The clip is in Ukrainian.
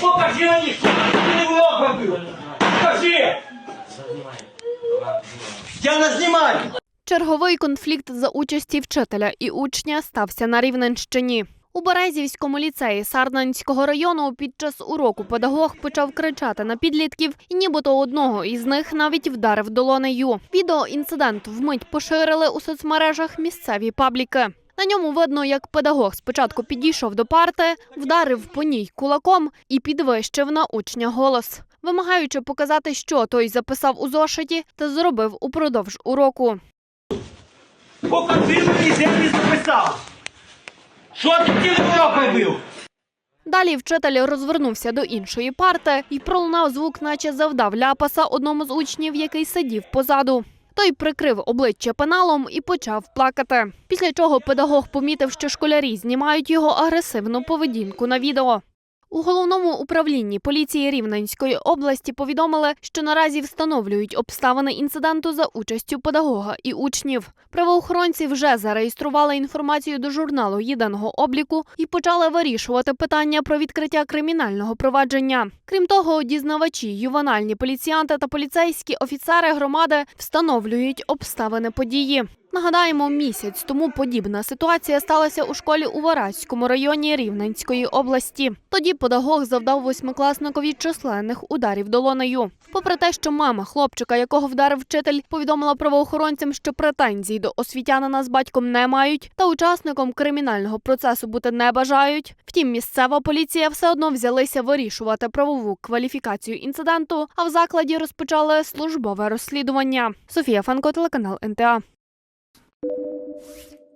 Покажи мені, що ти не робив. Покажи. Я не знімаю. Черговий конфлікт за участі вчителя і учня стався на Рівненщині. У Березівському ліцеї Сарненського району під час уроку педагог почав кричати на підлітків, і нібито одного із них навіть вдарив долонею. Відео інциденту вмить поширили у соцмережах місцеві пабліки. На ньому видно, як педагог спочатку підійшов до парти, вдарив по ній кулаком і підвищив на учня голос, вимагаючи показати, що той записав у зошиті та зробив упродовж уроку. Покажи мені, де ти записав. Що ти цілий урок робив? Далі вчитель розвернувся до іншої парти і пролунав звук, наче завдав ляпаса одному з учнів, який сидів позаду. Той прикрив обличчя пеналом і почав плакати. Після чого педагог помітив, що школярі знімають його агресивну поведінку на відео. У головному управлінні поліції Рівненської області повідомили, що наразі встановлюють обставини інциденту за участю педагога і учнів. Правоохоронці вже зареєстрували інформацію до журналу єдиного обліку і почали вирішувати питання про відкриття кримінального провадження. Крім того, дізнавачі, ювенальні поліціянти та поліцейські офіцери громади встановлюють обставини події. Нагадаємо, місяць тому подібна ситуація сталася у школі у Вараському районі Рівненської області. Тоді педагог завдав восьмикласникові численних ударів долонею. Попри те, що мама хлопчика, якого вдарив вчитель, повідомила правоохоронцям, що претензій до освітянина з батьком не мають, та учасником кримінального процесу бути не бажають. Втім, місцева поліція все одно взялися вирішувати правову кваліфікацію інциденту, а в закладі розпочали службове розслідування. Софія Фанко, телеканал НТА. you